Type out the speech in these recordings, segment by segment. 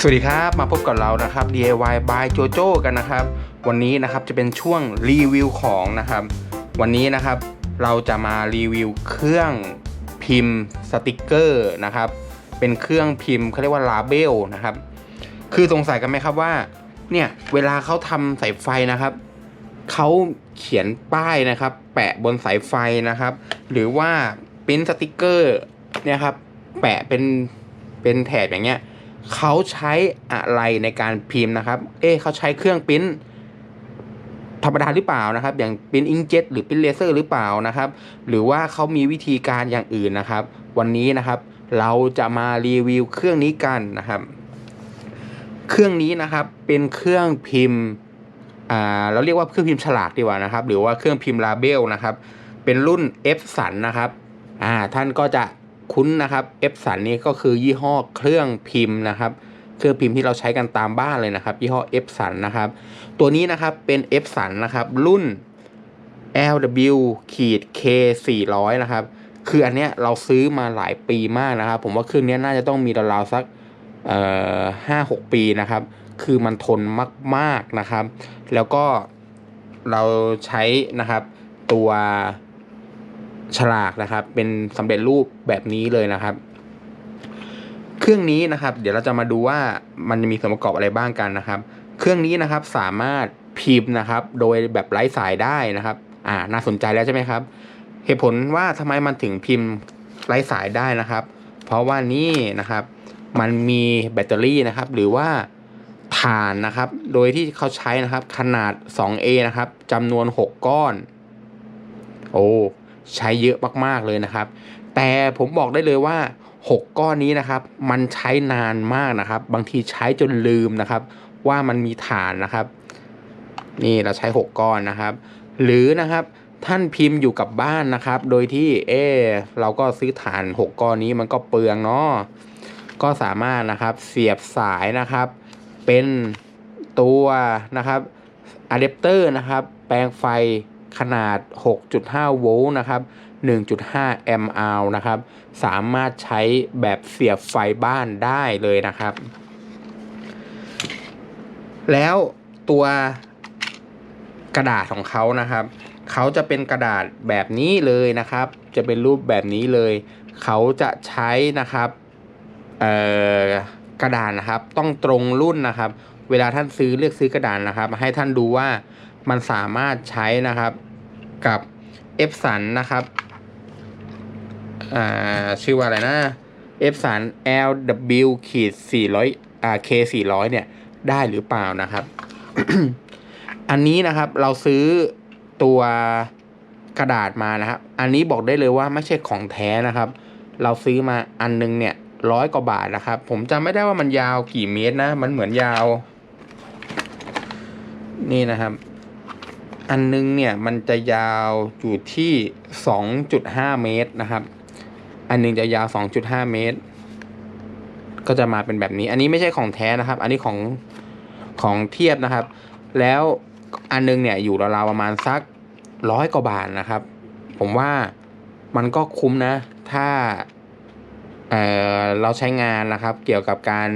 สวัสดีครับมาพบกับเรานะครับ DIY by JoJo กันนะครับ วันนี้นะครับจะเป็นช่วงรีวิวของนะครับ วันนี้นะครับเราจะมารีวิวเครื่องพิมพ์สติกเกอร์นะครับ เป็นเครื่องพิมพ์เขาเรียกว่าลาเบลนะครับ คือสงสัยกันไหมครับว่า เนี่ยเวลาเขาทำสายไฟนะครับเขาเขียนป้ายนะครับ แปะบนสายไฟนะครับ หรือว่าปริ้นสติกเกอร์เนี่ยครับแปะเป็นเป็นแถบอย่างเงี้ย เขาใช้อะไรในการพิมพ์นะครับ เอ๊ะเขาใช้เครื่องปริ้นธรรมดาหรือเปล่านะครับ อย่างปริ้นอิงเจ็ตหรือปริ้นเลเซอร์หรือเปล่านะครับ หรือว่าเขามีวิธีการอย่างอื่นนะครับ วันนี้นะครับ เราจะมารีวิวเครื่องนี้กันนะครับ เครื่องนี้นะครับเป็นเครื่องพิมพ์อ่าเราเรียกว่าเครื่องพิมพ์ฉลากดีกว่านะครับ หรือว่าเครื่องพิมพ์ลาเบลนะครับ เป็นรุ่น F สันนะครับอ่าท่านก็จะ คุ้นนะครับ F สันนี้ก็คือยี่ห้อเครื่องพิมพ์นะครับ เครื่องพิมพ์ที่เราใช้กันตามบ้านเลยนะครับ ยี่ห้อ F สันนะครับ ตัวนี้นะครับเป็น F สันนะครับ รุ่น LW ขีด K 400นะครับ คืออันเนี้ยเราซื้อมาหลายปีมากนะครับ ผมว่าเครื่องนี้น่าจะต้องมีราวๆสักเอ่อห้าหกปีนะครับ คือมันทนมาก ๆนะครับ แล้วก็เราใช้นะครับตัว ฉลากนะครับ เป็นสำเร็จรูปแบบนี้เลยนะครับ เครื่องนี้นะครับ เดี๋ยวเราจะมาดูว่ามันจะมีส่วนประกอบอะไรบ้างกันนะครับ เครื่องนี้นะครับสามารถพิมพ์นะครับ โดยแบบไร้สายได้นะครับ อ่า น่าสนใจแล้วใช่ไหมครับ เหตุผลว่าทำไมมันถึงพิมพ์ไร้สายได้นะครับ เพราะว่านี่นะครับ มันมีแบตเตอรี่นะครับ หรือว่าถ่านนะครับ โดยที่เขาใช้นะครับ ขนาด 2A นะครับจำนวน 6 ก้อน โอ้ ใช้เยอะมากๆเลยนะครับ แต่ผมบอกได้เลยว่า 6 ก้อนนี้นะครับ มันใช้นานมากนะครับ บางทีใช้จนลืมนะครับ ว่ามันมีฐานนะครับ นี่เราใช้ 6 ก้อนนะครับ หรือนะครับท่านพิมพ์อยู่กับบ้านนะครับ โดยที่เออเราก็ซื้อฐาน 6 ก้อนนี้มันก็เปลืองเนาะก็สามารถนะครับเสียบสายนะครับ เป็นตัวนะครับอะแดปเตอร์นะครับ แปลงไฟ ขนาด 6.5 โวลต์นะครับ 1.5 แอมป์อาวนะครับ สามารถใช้แบบเสียบไฟบ้านได้เลยนะครับ แล้วตัวกระดาษของเขานะครับ เขาจะเป็นกระดาษแบบนี้เลยนะครับ จะเป็นรูปแบบนี้เลย เขาจะใช้นะครับเอ่อกระดาษนะครับ ต้องตรงรุ่นนะครับ เวลาท่านซื้อเลือกซื้อกระดาษนะครับ ให้ท่านดูว่ามันสามารถใช้นะครับ กับเอฟสันนะครับอ่าชื่อว่าอะไรนะ F สัน LW ขีด400อ่า K 400เนี่ย ได้หรือเปล่านะครับ อันนี้นะครับเราซื้อตัวกระดาษมานะครับ อันนี้บอกได้เลยว่าไม่ใช่ของแท้นะครับ เราซื้อมาอันนึงเนี่ยร้อยกว่าบาทนะครับ ผมจำไม่ได้ว่ามันยาวกี่เมตรนะ มันเหมือนยาว นี่นะครับ อันนึงเนี่ยมันจะยาวอยู่ที่ 2.5 เมตรนะครับ อันหนึงจะยาว 2.5 เมตร ก็จะมาเป็นแบบนี้ อันนี้ไม่ใช่ของแท้นะครับ อันนี้ของของเทียบนะครับ แล้วอันนึงเนี่ยอยู่ราวๆประมาณสักร้อยกว่าบาทนะครับ ผมว่ามันก็คุ้มนะ ถ้าเเราใช้งานนะครับ เกี่ยวกับการ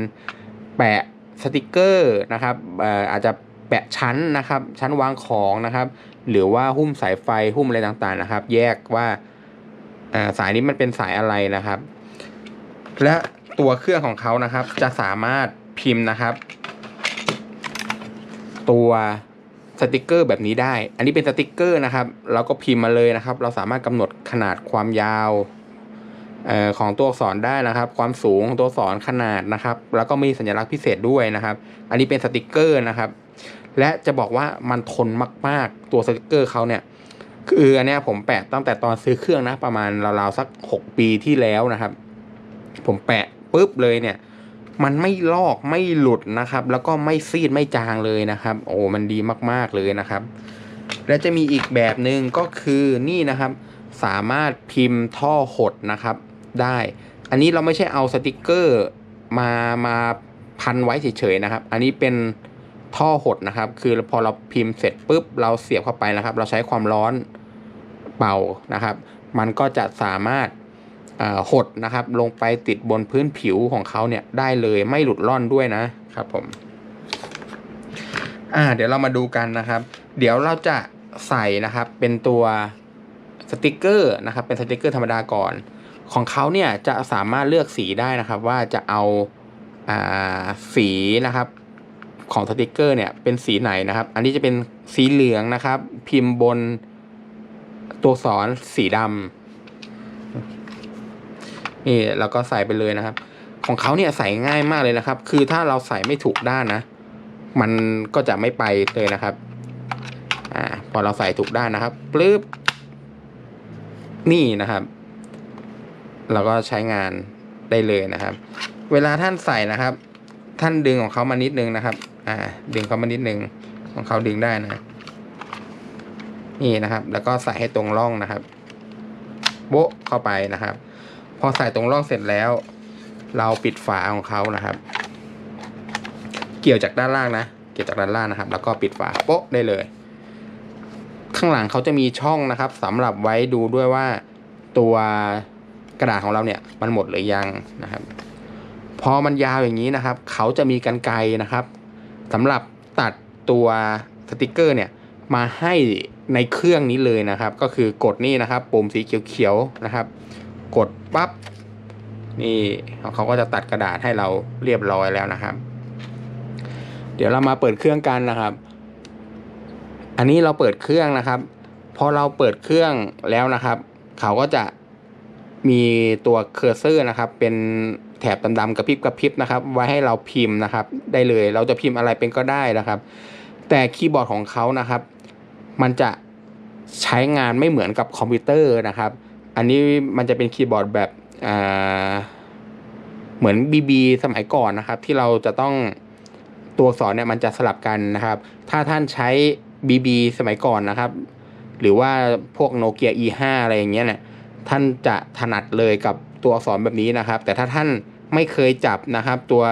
แปะสติกเกอร์นะครับอออาจจะ แปะชั้นนะครับ ชั้นวางของนะครับ หรือว่าหุ้มสายไฟหุ้มอะไรต่างๆนะครับ แยกว่าสายนี้มันเป็นสายอะไรนะครับ และตัวเครื่องของเขานะครับ จะสามารถพิมพ์นะครับ ตัวสติกเกอร์แบบนี้ได้ อันนี้เป็นสติกเกอร์นะครับ เราก็พิมพ์มาเลยนะครับ เราสามารถกำหนดขนาดความยาวออของตัวอักษรได้นะครับ ความสูงของตัวอักษรขนาดนะครับ แล้วก็มีสัญลักษณ์พิเศษด้วยนะครับ อันนี้เป็นสติกเกอร์นะครับ และจะบอกว่ามันทนมาก ๆ ตัวสติกเกอร์เขาเนี่ยคืออันนี้ผมแปะตั้งแต่ตอนซื้อเครื่องนะประมาณราวๆสักหกปีที่แล้วนะครับ ผมแปะปุ๊บเลยเนี่ย มันไม่ลอกไม่หลุดนะครับ แล้วก็ไม่ซีดไม่จางเลยนะครับ โอ้มันดีมากๆเลยนะครับ และจะมีอีกแบบหนึ่งก็คือนี่นะครับ สามารถพิมพ์ท่อหดนะครับ ได้ อันนี้เราไม่ใช่เอาสติกเกอร์มามาพันไว้เฉยๆนะครับ อันนี้เป็น ท่อหดนะครับ คือพอเราพิมพ์เสร็จปุ๊บเราเสียบเข้าไปนะครับ เราใช้ความร้อนเป่านะครับ มันก็จะสามารถหดนะครับ ลงไปติดบนพื้นผิวของเขาเนี่ยได้เลยไม่หลุดร่อนด้วยนะครับผมอ่าเดี๋ยวเรามาดูกันนะครับ เดี๋ยวเราจะใส่นะครับเป็นตัวสติกเกอร์นะครับเป็นสติกเกอร์ธรรมดาก่อน ของเขาเนี่ยจะสามารถเลือกสีได้นะครับ ว่าจะเอาอ่าสีนะครับ ของสติกเกอร์เนี่ยเป็นสีไหนนะครับ อันนี้จะเป็นสีเหลืองนะครับ พิมพ์บนตัวสอนสีดำนี่เราก็ใส่ไปเลยนะครับ ของเขาเนี่ยใส่ง่ายมากเลยนะครับ คือถ้าเราใส่ไม่ถูกด้านนะ มันก็จะไม่ไปเลยนะครับ อ่า พอเราใส่ถูกด้านนะครับปลื้บนี่นะครับ เราก็ใช้งานได้เลยนะครับ เวลาท่านใส่นะครับ ท่านดึงของเขามานิดนึงนะครับ อ่าดึงเขามานิดนึงของเขาดึงได้นะนี่นะครับ แล้วก็ใส่ให้ตรงร่องนะครับ โบ๊ะเข้าไปนะครับ พอใส่ตรงร่องเสร็จแล้ว เราปิดฝาของเขานะครับ เกี่ยวจากด้านล่างนะ เกี่ยวจากด้านล่างนะครับ แล้วก็ปิดฝาโป๊ะได้เลย ข้างหลังเขาจะมีช่องนะครับสำหรับไว้ดูด้วยว่าตัวกระดาษของเราเนี่ยมันหมดหรือยังนะครับ พอมันยาวอย่างนี้นะครับ เขาจะมีกันไกรนะครับ สำหรับตัดตัวสติกเกอร์เนี่ยมาให้ในเครื่องนี้เลยนะครับ ก็คือกดนี่นะครับ ปุ่มสีเขียวๆนะครับ กดปั๊บนี่เขาก็จะตัดกระดาษให้เราเรียบร้อยแล้วนะครับ เดี๋ยวเรามาเปิดเครื่องกันนะครับ อันนี้เราเปิดเครื่องนะครับพอเราเปิดเครื่องแล้วนะครับ เขาก็จะมีตัวเคอร์เซอร์นะครับ เป็น แถบดำๆกระพริบกระพริบนะครับ ไว้ให้เราพิมพ์นะครับ ได้เลยเราจะพิมพ์อะไรเป็นก็ได้นะครับ แต่คีย์บอร์ดของเขานะครับ มันจะใช้งานไม่เหมือนกับคอมพิวเตอร์นะครับ อันนี้มันจะเป็นคีย์บอร์ดแบบเหมือน BB สมัยก่อนนะครับ ที่เราจะต้องตัวอักษรเนี่ยมันจะสลับกันนะครับ ถ้าท่านใช้ BB สมัยก่อนนะครับ หรือว่าพวกโนเกีย E5 อะไรอย่างเงี้ยเนี่ยท่านจะถนัดเลยกับตัวอักษรแบบนี้นะครับ แต่ถ้าท่าน ไม่เคยจับนะครับตัว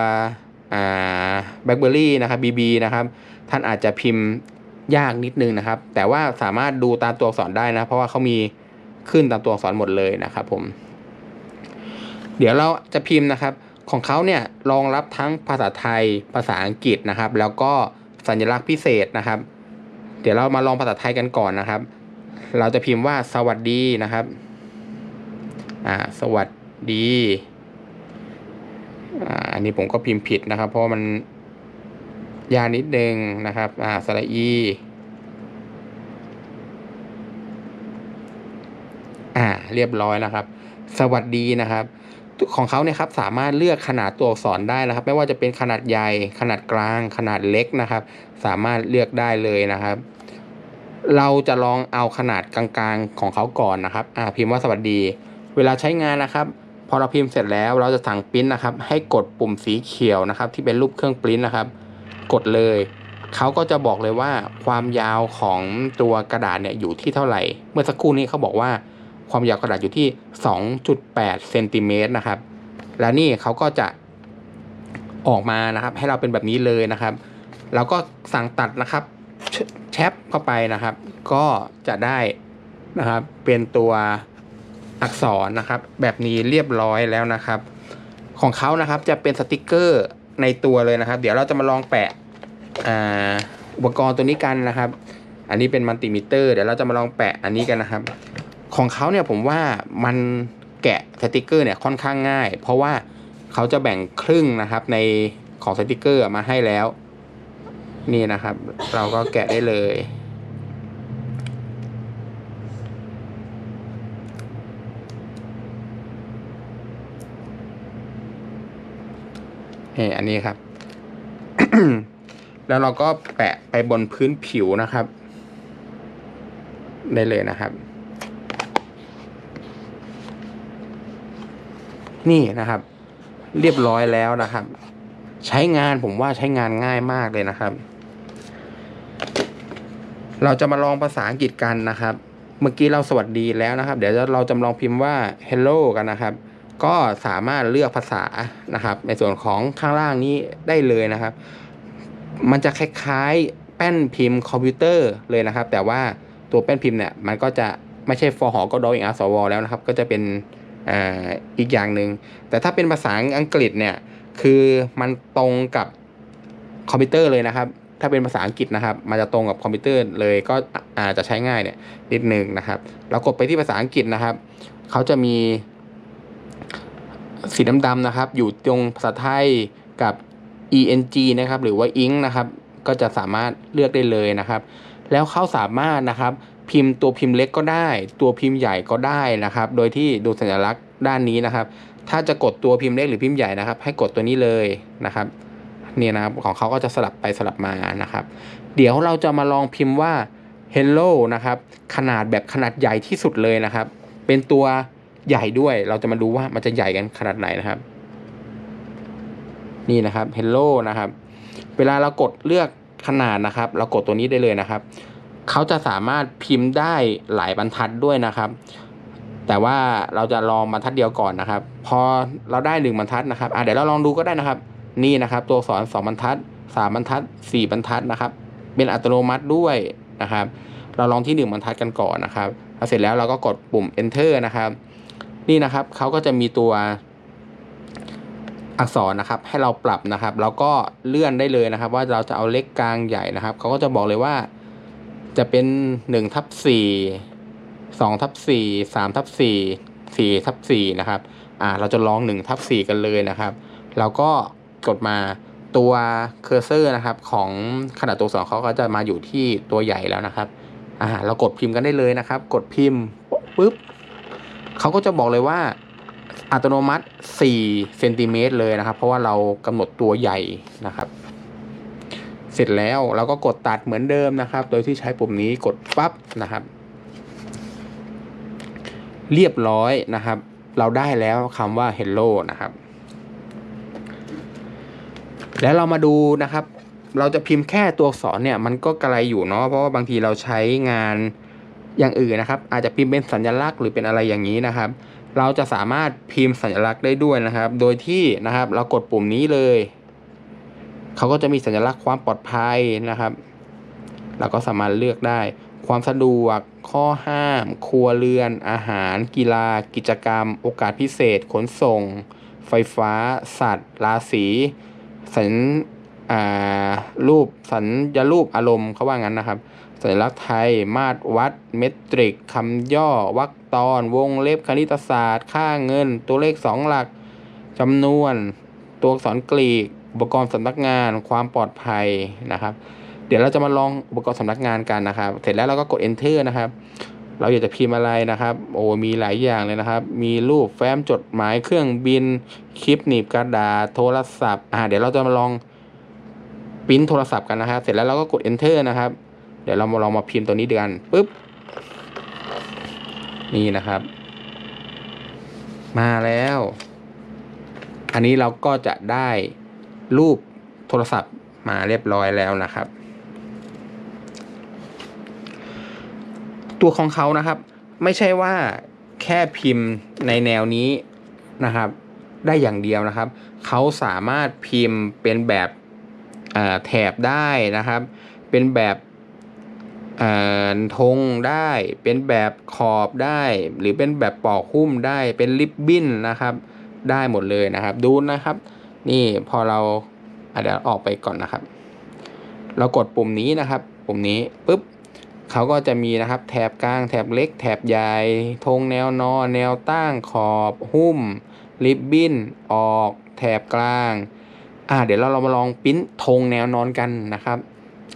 แบล็คเบอรี่นะครับ BB นะครับ ท่านอาจจะพิมพ์ยากนิดนึงนะครับ แต่ว่าสามารถดูตามตัวอักษรได้นะ เพราะว่าเขามีขึ้นตามตัวอักษรหมดเลยนะครับผม เดี๋ยวเราจะพิมพ์นะครับ ของเขาเนี่ยรองรับทั้งภาษาไทยภาษาอังกฤษนะครับ แล้วก็สัญลักษณ์พิเศษนะครับ เดี๋ยวเรามาลองภาษาไทยกันก่อนนะครับ เราจะพิมพ์ว่าสวัสดีนะครับ อ่า สวัสดี นนี้ผมก็พิมพ์ผิดนะครับ เพราะมันยานิดนึงนะครับ อ่าสระอี อ่า เรียบร้อยนะครับ สวัสดีนะครับ ของเขาเนี่ยครับสามารถเลือกขนาดตัวอักษรได้นะครับ ไม่ว่าจะเป็นขนาดใหญ่ ขนาดกลาง ขนาดเล็กนะครับ สามารถเลือกได้เลยนะครับ เราจะลองเอาขนาดกลางๆของเขาก่อนนะครับ อ่า พิมพ์ว่าสวัสดี เวลาใช้งานนะครับ พอเราพิมพ์เสร็จแล้วเราจะสั่งปริ้นนะครับ ให้กดปุ่มสีเขียวนะครับ ที่เป็นรูปเครื่องปริ้นนะครับ กดเลยเขาก็จะบอกเลยว่าความยาวของตัวกระดาษเนี่ยอยู่ที่เท่าไหร่ เมื่อสักครู่นี้เขาบอกว่าความยาวกระดาษอยู่ที่ 2.8เซนติเมตรนะครับ แล้วนี่เขาก็จะออกมานะครับ ให้เราเป็นแบบนี้เลยนะครับ เราก็สั่งตัดนะครับแชแชปเข้าไปนะครับ ก็จะได้นะครับเป็นตัว อักษรนะครับ แบบนี้เรียบร้อยแล้วนะครับ ของเขานะครับจะเป็นสติกเกอร์ในตัวเลยนะครับ เดี๋ยวเราจะมาลองแปะอุปกรณ์ตัวนี้กันนะครับ อันนี้เป็นมัลติมิเตอร์เดี๋ยวเราจะมาลองแปะอันนี้กันนะครับ ของเขาเนี่ยผมว่ามันแกะสติกเกอร์เนี่ยค่อนข้างง่าย เพราะว่าเขาจะแบ่งครึ่งนะครับในของสติกเกอร์มาให้แล้ว นี่นะครับ เราก็แกะได้เลย นี่อันนี้ครับ แล้วเราก็แปะไปบนพื้นผิวนะครับ ได้เลยนะครับ นี่นะครับ เรียบร้อยแล้วนะครับ ใช้งานผมว่าใช้งานง่ายมากเลยนะครับ เราจะมาลองภาษาอังกฤษกันนะครับ เมื่อกี้เราสวัสดีแล้วนะครับ เดี๋ยวเราจำลองพิมพ์ว่า hello กันนะครับ ก็สามารถเลือกภาษานะครับ ในส่วนของข้างล่างนี้ได้เลยนะครับ มันจะคล้ายๆแป้นพิมพ์คอมพิวเตอร์เลยนะครับ แต่ว่าตัวแป้นพิมพ์เนี่ยมันก็จะไม่ใช่ฟอหอก็ดออย่างอาสวแล้วนะครับ ก็จะเป็นออีกอย่างหนึ่งแต่ถ้าเป็นภาษาอังกฤษเนี่ยคือมันตรงกับคอมพิวเตอร์เลยนะครับ ถ้าเป็นภาษาอังกฤษนะครับ มันจะตรงกับคอมพิวเตอร์เลยก็อาจจะใช้ง่ายเนี่ยนิดนึงนะครับ เรากดไปที่ภาษาอังกฤษนะครับเขาจะมี สีดำๆนะครับ อยู่ตรงภาษาไทยกับ eng นะครับ หรือว่า ink นะครับ ก็จะสามารถเลือกได้เลยนะครับ แล้วเขาสามารถนะครับ พิมพ์ตัวพิมพ์เล็กก็ได้ ตัวพิมพ์ใหญ่ก็ได้นะครับ โดยที่ดูสัญลักษณ์ด้านนี้นะครับ ถ้าจะกดตัวพิมพ์เล็กหรือพิมพ์ใหญ่นะครับ ให้กดตัวนี้เลยนะครับเนี่ยนะครับของเขาก็จะสลับไปสลับมานะครับ เดี๋ยวเราจะมาลองพิมพ์ว่า hello นะครับ ขนาดแบบขนาดใหญ่ที่สุดเลยนะครับ เป็นตัว ใหญ่ด้วย เราจะมาดูว่ามันจะใหญ่กันขนาดไหนนะครับ นี่นะครับ hello นะครับ เวลาเรากดเลือกขนาดนะครับ เรากดตัวนี้ได้เลยนะครับเขาจะสามารถพิมพ์ได้หลายบรรทัดด้วยนะครับ แต่ว่าเราจะลองบรรทัดเดียวก่อนนะครับ พอเราได้หนึ่งบรรทัดนะครับอะเดี๋ยวเราลองดูก็ได้นะครับ นี่นะครับ ตัวอักษรสองบรรทัดสามบรรทัดสี่บรรทัดนะครับ เป็นอัตโนมัติด้วยนะครับ เราลองที่หนึ่งบรรทัดกันก่อนนะครับพอเสร็จแล้วเราก็กดปุ่ม enter นะครับ นี่นะครับเขาก็จะมีตัวอักษรนะครับให้เราปรับนะครับแล้วก็เลื่อนได้เลยนะครับ ว่าเราจะเอาเล็กกลางใหญ่นะครับเขาก็จะบอกเลยว่าจะเป็นหนึ่งทับสี่สองทับสี่สามทับสี่สี่ทับสี่นะครับอ่าเราจะลองหนึ่งทับสี่กันเลยนะครับแล้วก็กดมาตัวเคอร์เซอร์นะครับของขนาดตัวสองเขาก็จะมาอยู่ที่ตัวใหญ่แล้วนะครับอ่าเรากดพิมพ์กันได้เลยนะครับ กดพิมพ์ปุ๊บ เขาก็จะบอกเลยว่าอัตโนมัติ4เซนติเมตรเลยนะครับ เพราะว่าเรากำหนดตัวใหญ่นะครับ เสร็จแล้วเราก็กดตัดเหมือนเดิมนะครับ โดยที่ใช้ปุ่มนี้กดปั๊บนะครับ เรียบร้อยนะครับ เราได้แล้วคำว่า hello นะครับ แล้วเรามาดูนะครับ เราจะพิมพ์แค่ตัวอักษรเนี่ย มันก็กระไรอยู่เนาะเพราะว่าบางทีเราใช้งาน อย่างอื่นนะครับ อาจจะพิมพ์เป็นสัญลักษณ์หรือเป็นอะไรอย่างนี้นะครับ เราจะสามารถพิมพ์สัญลักษณ์ได้ด้วยนะครับ โดยที่นะครับเรากดปุ่มนี้เลยเขาก็จะมีสัญลักษณ์ความปลอดภัยนะครับเราก็สามารถเลือกได้ ความสะดวก ข้อห้าม ครัวเรือน อาหาร กีฬา กิจกรรม โอกาสพิเศษ ขนส่ง ไฟฟ้า สัตว์ ราศีสัญรูปสัญญารูปอารมณ์เขาว่างั้นนะครับ สัญลักษณ์ไทย มาตรวัด เมตริกคำย่อวรรคตอน วงเล็บคณิตศาสตร์ ค่าเงิน ตัวเลขสองหลักจำนวน ตัวอักษรกรีก อุปกรณ์สำนักงาน ความปลอดภัยนะครับ เดี๋ยวเราจะมาลองอุปกรณ์สำนักงานกันนะครับ เสร็จแล้วเราก็กด enter นะครับ เราอยากจะพิมพ์อะไรนะครับ โอ้มีหลายอย่างเลยนะครับ มีรูปแฟ้มจดหมายเครื่องบิน คลิปหนีบกระดาษโทรศัพท์อ่าเดี๋ยวเราจะมาลองปริ้นโทรศัพท์กันนะครับ เสร็จแล้วเราก็กด enter นะครับ เดี๋ยวเรามาลองมาพิมพ์ตัวนี้ดูกันปุ๊บ นี่นะครับ มาแล้ว อันนี้เราก็จะได้รูปโทรศัพท์มาเรียบร้อยแล้วนะครับ ตัวของเขานะครับ ไม่ใช่ว่าแค่พิมพ์ในแนวนี้นะครับ ได้อย่างเดียวนะครับ เขาสามารถพิมพ์เป็นแบบแถบได้นะครับ เป็นแบบ ธงได้เป็นแบบขอบได้ หรือเป็นแบบปอกหุ้มได้เป็นริบบิ้นนะครับ ได้หมดเลยนะครับ ดูนะครับ นี่พอเราอะเดี๋ยวออกไปก่อนนะครับ เรากดปุ่มนี้นะครับ ปุ่มนี้ปุ๊บเขาก็จะมีนะครับ แถบกลางแถบเล็ก แถบใหญ่ธงแนวนอน แนวตั้งขอบหุ้มริบบิ้นออก แถบกลางอ่าเดี๋ยวเราเรามาลองปริ้นธงแนวนอนกันนะครับ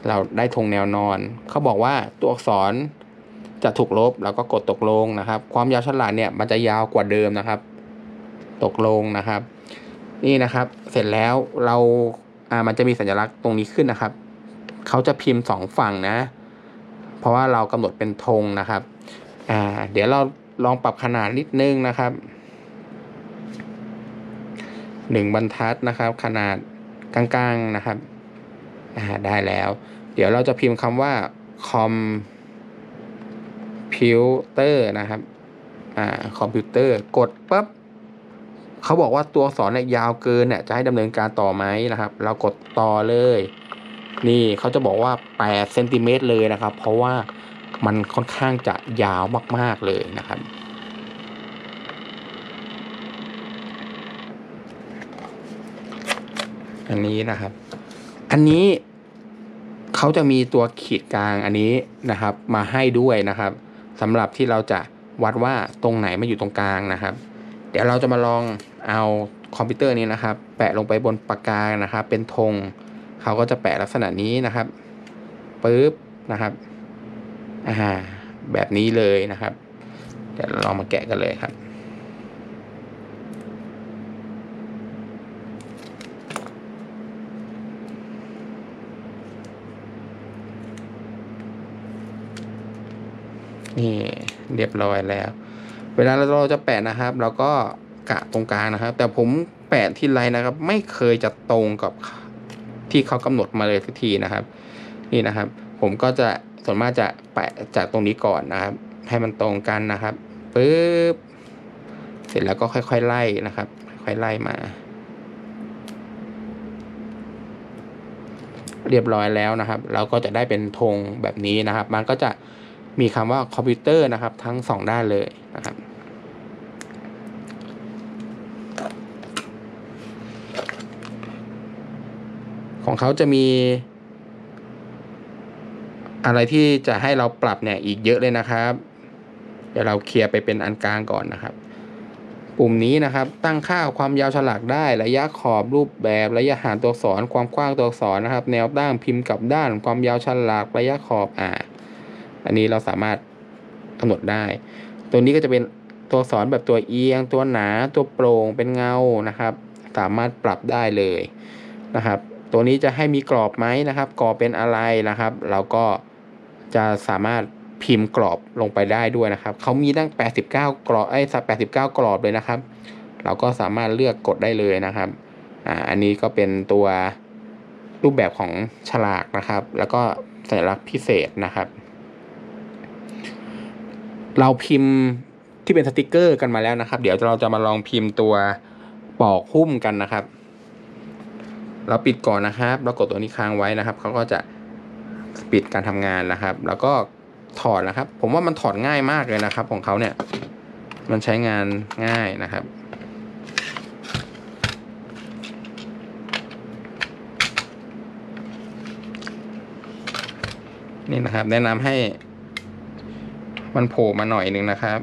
เราได้ธงแนวนอน เขาบอกว่าตัวอักษรจะถูกลบเราก็กดตกลงนะครับ ความยาวฉลากเนี่ยมันจะยาวกว่าเดิมนะครับ ตกลงนะครับ นี่นะครับ เสร็จแล้วเราอ่ามันจะมีสัญลักษณ์ตรงนี้ขึ้นนะครับ เขาจะพิมพ์สองฝั่งนะ เพราะว่าเรากำหนดเป็นธงนะครับอ่าเดี๋ยวเราลองปรับขนาดนิดนึงนะครับหนึ่งบรรทัดนะครับ ขนาดกลางๆนะครับ อ่าได้แล้ว เดี๋ยวเราจะพิมพ์คำว่าคอมพิวเตอร์นะครับ อ่า คอมพิวเตอร์ กดปั๊บเขาบอกว่าตัวสอนเนี่ยยาวเกินเนี่ยจะให้ดำเนินการต่อไหมนะครับ เรากดต่อเลย นี่เขาจะบอกว่า8เซนติเมตรเลยนะครับ เพราะว่ามันค่อนข้างจะยาวมาก ๆ เลยนะครับ อันนี้นะครับ อันนี้เขาจะมีตัวขีดกลางอันนี้นะครับ มาให้ด้วยนะครับสำหรับที่เราจะวัดว่าตรงไหนมาอยู่ตรงกลางนะครับ เดี๋ยวเราจะมาลองเอาคอมพิวเตอร์นี้นะครับ แปะลงไปบนปากกานะครับ เป็นธงเขาก็จะแปะลักษณะนี้นะครับปึ๊บนะครับอ่าแบบนี้เลยนะครับ เดี๋ยวลองมาแกะกันเลยครับ นี่เรียบร้อยแล้ว เวลาเราจะแปะนะครับ เราก็กะตรงกลางนะครับ แต่ผมแปะที่ไรนะครับ ไม่เคยจะตรงกับที่เขากำหนดมาเลยทุกทีนะครับ นี่นะครับ ผมก็จะส่วนมากจะแปะจากตรงนี้ก่อนนะครับ ให้มันตรงกันนะครับปึ๊บเสร็จแล้วก็ค่อยๆไล่นะครับ ค่อยๆไล่มา เรียบร้อยแล้วนะครับ เราก็จะได้เป็นธงแบบนี้นะครับ มันก็จะ มีคำว่าคอมพิวเตอร์นะครับ ทั้งสองด้านเลยนะครับของเขาจะมี อะไรที่จะให้เราปรับเนี่ยอีกเยอะเลยนะครับ เดี๋ยวเราเคลียร์ไปเป็นอันกลางก่อนนะครับ ปุ่มนี้นะครับตั้งค่าความยาวฉลากได้ระยะขอบรูปแบบระยะห่างตัวอักษรความกว้างตัวอักษรนะครับ แนวตั้งพิมพ์กับด้านความยาวฉลากระยะขอบอ่า อันนี้เราสามารถกำหนดได้ ตัวนี้ก็จะเป็นตัวสอักษรแบบตัวเอียง ตัวหนาตัวโปร่งเป็นเงานะครับ สามารถปรับได้เลยนะครับ ตัวนี้จะให้มีกรอบไหมนะครับ กรอบเป็นอะไรนะครับ เราก็จะสามารถพิมพ์กรอบลงไปได้ด้วยนะครับเขามีตั้ง 89 กรอบไอ้สัก89 กรอบเลยนะครับ เราก็สามารถเลือกกดได้เลยนะครับอ่าอันนี้ก็เป็นตัวรูปแบบของฉลากนะครับ แล้วก็สัญลักษณ์พิเศษนะครับ เราพิมพ์ที่เป็นสติกเกอร์กันมาแล้วนะครับ เดี๋ยวเราจะมาลองพิมพ์ตัวปอกหุ้มกันนะครับ เราปิดก่อนนะครับเรากดตัวนี้ค้างไว้นะครับเขาก็จะปิดการทำงานนะครับ แล้วก็ถอดนะครับ ผมว่ามันถอดง่ายมากเลยนะครับ ของเขาเนี่ย มันใช้งานง่ายนะครับนี่นะครับ แนะนำให้ มันโผล่มาหน่อยหนึ่งนะครับ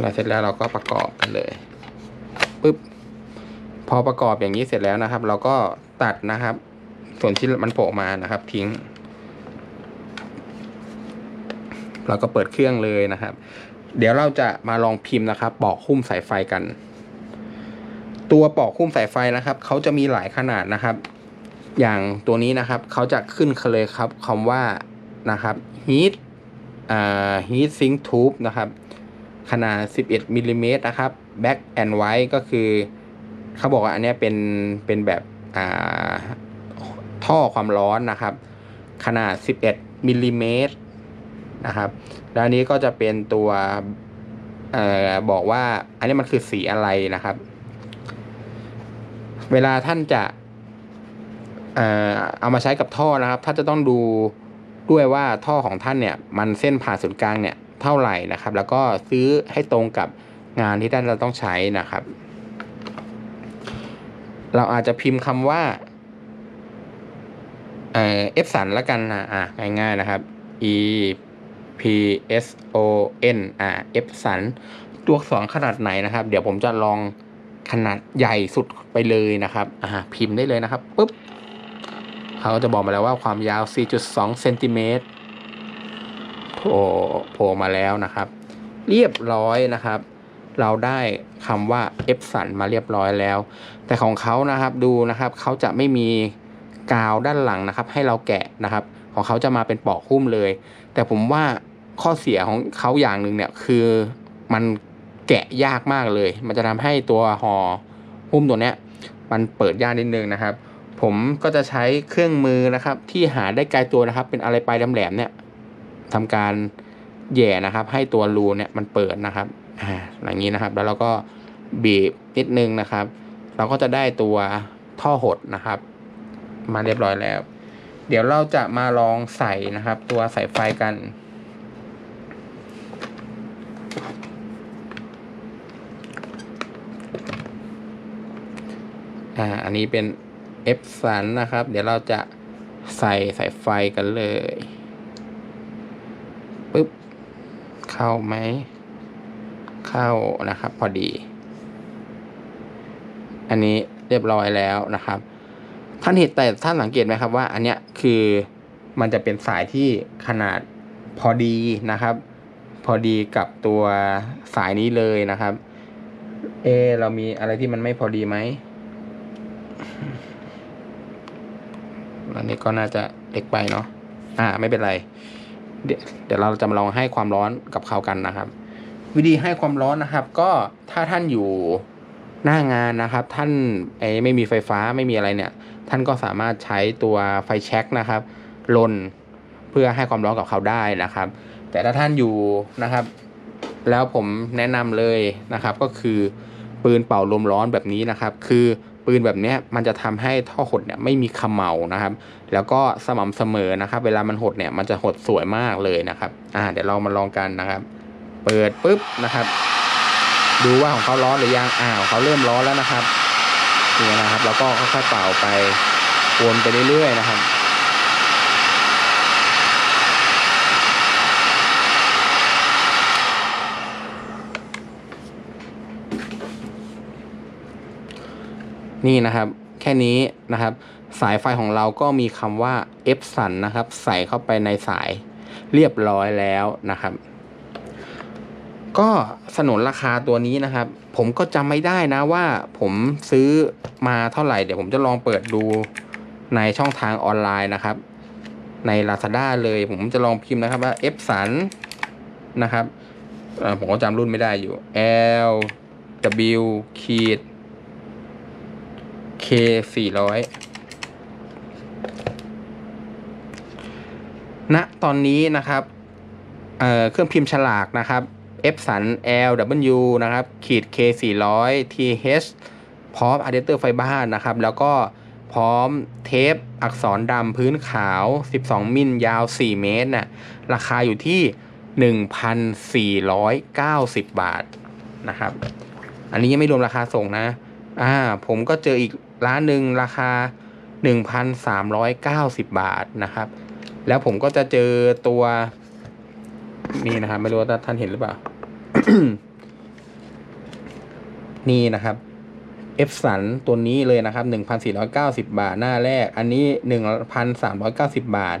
เราเสร็จแล้วเราก็ประกอบกันเลยปึ๊บพอประกอบอย่างนี้เสร็จแล้วนะครับ เราก็ตัดนะครับ ส่วนที่มันโผล่มานะครับ ทิ้ง เราก็เปิดเครื่องเลยนะครับ เดี๋ยวเราจะมาลองพิมพ์นะครับปอกหุ้มสายไฟกัน ตัวปอกหุ้มสายไฟนะครับเขาจะมีหลายขนาดนะครับ อย่างตัวนี้นะครับเขาจะขึ้นเลยครับคำว่านะครับ heat อ่า heat sink tube นะครับ ขนาด 11มิลลิเมตรนะครับ black and white ก็คือเขาบอกว่าอันนี้เป็นเป็นแบบอ่าท่อความร้อนนะครับ ขนาด 11มิลลิเมตรนะครับ แล้วอันนี้ก็จะเป็นตัวอบอกว่าอันนี้มันคือสีอะไรนะครับ เวลาท่านจะเอามาใช้กับท่อนะครับถ้านจะต้องดูด้วยว่าท่อของท่านเนี่ยมันเส้นผ่าศูนย์กลางเนี่ยเท่าไหร่นะครับ แล้วก็ซื้อให้ตรงกับงานที่ท่านเราต้องใช้นะครับ เราอาจจะพิมพ์คำว่าเอ่อ F สันล้วกันนะอะง่ายๆนะครับ E P S O N อ่า F สันตัวอักษรขนาดไหนนะครับ เดี๋ยวผมจะลอง ขนาดใหญ่สุดไปเลยนะครับอ่าพิมพ์ได้เลยนะครับปุ๊บเขาจะบอกมาแล้วว่าความยาว 4.2เซนติเมตรโผล่โผล่มาแล้วนะครับ เรียบร้อยนะครับ เราได้คำว่า F สันมาเรียบร้อยแล้ว แต่ของเขานะครับดูนะครับเขาจะไม่มีกาวด้านหลังนะครับ ให้เราแกะนะครับ ของเขาจะมาเป็นปอกหุ้มเลย แต่ผมว่าข้อเสียของเขาอย่างหนึ่งเนี่ยคือมัน แกะยากมากเลย มันจะทำให้ตัวห่อหุ้มตัวเนี้ยมันเปิดยากนิดนึงนะครับ ผมก็จะใช้เครื่องมือนะครับ ที่หาได้ไกลตัวนะครับ เป็นอะไรปลายแหลมๆเนี่ยทำการแย่นะครับ ให้ตัวรูเนี่ยมันเปิดนะครับอ่าอย่างนี้นะครับ แล้วเราก็บีบนิดนึงนะครับ เราก็จะได้ตัวท่อหดนะครับ มาเรียบร้อยแล้ว เดี๋ยวเราจะมาลองใส่นะครับ ตัวสายไฟกัน อ่าอันนี้เป็นเอฟสันนะครับ เดี๋ยวเราจะใส่สายไฟกันเลยปึ๊บเข้าไหม เข้านะครับ พอดี อันนี้เรียบร้อยแล้วนะครับ ท่านเห็นแต่ท่านสังเกตไหมครับว่า อันเนี้ยคือมันจะเป็นสายที่ขนาดพอดีนะครับ พอดีกับตัวสายนี้เลยนะครับ เอ เรามีอะไรที่มันไม่พอดีไหม อันนี้ก็น่าจะเล็กไปเนาะ อ่า ไม่เป็นไร เดี๋ยวเราจะมาลองให้ความร้อนกับเขากันนะครับ วิธีให้ความร้อนนะครับ ก็ถ้าท่านอยู่หน้างานนะครับ ท่านไอ้ไม่มีไฟฟ้าไม่มีอะไรเนี่ย ท่านก็สามารถใช้ตัวไฟแช็กนะครับลนเพื่อให้ความร้อนกับเขาได้นะครับ แต่ถ้าท่านอยู่นะครับ แล้วผมแนะนำเลยนะครับ ก็คือปืนเป่าลมร้อนแบบนี้นะครับ คือ ปืนแบบนี้มันจะทำให้ท่อหดเนี่ยไม่มีขมเหลานะครับ แล้วก็สม่ำเสมอนะครับ เวลามันหดเนี่ยมันจะหดสวยมากเลยนะครับ อ่า เดี๋ยวเรามาลองกันนะครับ เปิดปุ๊บนะครับ ดูว่าของเขาร้อนหรือยังอ้าวเขาเริ่มร้อนแล้วนะครับนี่นะครับ แล้วก็ค่อยๆเป่าไปวนไปเรื่อยๆนะครับ นี่นะครับ แค่นี้นะครับ สายไฟของเราก็มีคำว่า F สันนะครับ ใส่เข้าไปในสายเรียบร้อยแล้วนะครับ ก็สนนราคาตัวนี้นะครับ ผมก็จำไม่ได้นะว่า ผมซื้อมาเท่าไหร่เดี๋ยวผมจะลองเปิดดูในช่องทางออนไลน์นะครับ ใน Lazada เลยผมจะลองพิมพ์นะครับว่า F สันนะครับผมก็จำรุ่นไม่ได้อยู่ L W ขีด K สี่ร้อยณตอนนี้นะครับเเครื่องพิมพ์ฉลากนะครับ F สัน L W นะครับขีด K 400 TH พร้อมอะแดปเตอร์ไฟบ้านนะครับ แล้วก็พร้อมเทปอักษรดำพื้นขาว 12 มิลยาว 4 เมตรน่ะราคาอยู่ที่ 1,490 บาทนะครับ อันนี้ยังไม่รวมราคาส่งนะ อ่า ผมก็เจออีก ร้านหนึ่งราคา 1,390 บาทนะครับ แล้วผมก็จะเจอตัวนี่นะครับ ไม่รู้ว่าท่านเห็นหรือเปล่า นี่นะครับ F สันตัวนี้เลยนะครับ 1,490 บาทหน้าแรก อันนี้ 1,390 บาท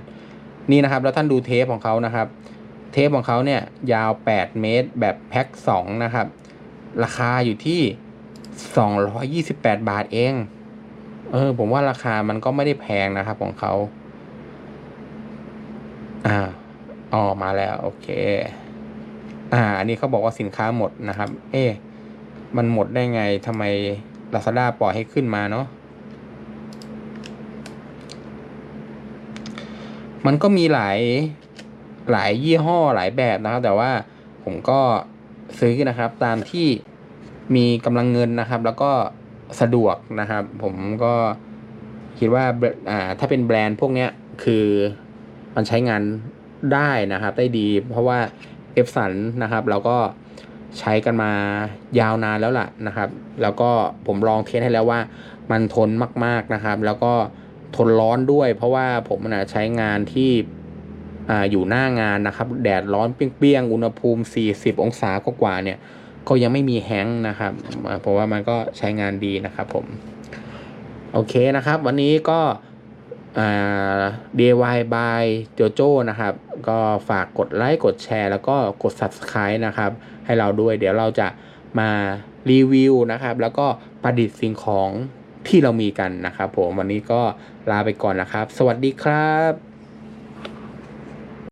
นี่นะครับ แล้วท่านดูเทปของเขานะครับ เทปของเขาเนี่ย ยาว 8 เมตร แบบแพ็ค 2 นะครับ ราคาอยู่ที่ 228 บาทเอง เออ ผมว่าราคามันก็ไม่ได้แพงนะครับของเขาอ่าอ๋อมาแล้ว โอเค อ่า อันนี้เขาบอกว่าสินค้าหมดนะครับ เอ๊ะมันหมดได้ไงทำไม Lazada ปล่อยให้ขึ้นมาเนาะมันก็มีหลายหลายยี่ห้อหลายแบบนะครับ แต่ว่าผมก็ซื้อนะครับ ตามที่มีกำลังเงินนะครับ แล้วก็ สะดวกนะครับ ผมก็คิดว่าแบรอ่าถ้าเป็นแบรนด์พวกเนี้ยคือมันใช้งานได้นะครับ ได้ดี เพราะว่า F สันนะครับเราก็ใช้กันมายาวนานแล้วล่ะนะครับ แล้วก็ผมลองเทสให้แล้วว่า มันทนมากๆนะครับ แล้วก็ทนร้อนด้วย เพราะว่าผมนะใช้งานที่อ่าอยู่หน้างานนะครับ แดดร้อนเปรี้ยงๆ อุณหภูมิ 40 องศากว่าๆเนี่ย ก็ยังไม่มีแห้งนะครับเพราะว่ามันก็ใช้งานดีนะครับผม โอเคนะครับ วันนี้ก็ DIY by JoJo นะครับ ก็ฝากกดไลค์กดแชร์ แล้วก็กด Subscribe นะครับ ให้เราด้วยเดี๋ยวเราจะมารีวิวนะครับ แล้วก็ประดิษฐ์สิ่งของที่เรามีกันนะครับผม วันนี้ก็ลาไปก่อนนะครับ สวัสดีครับ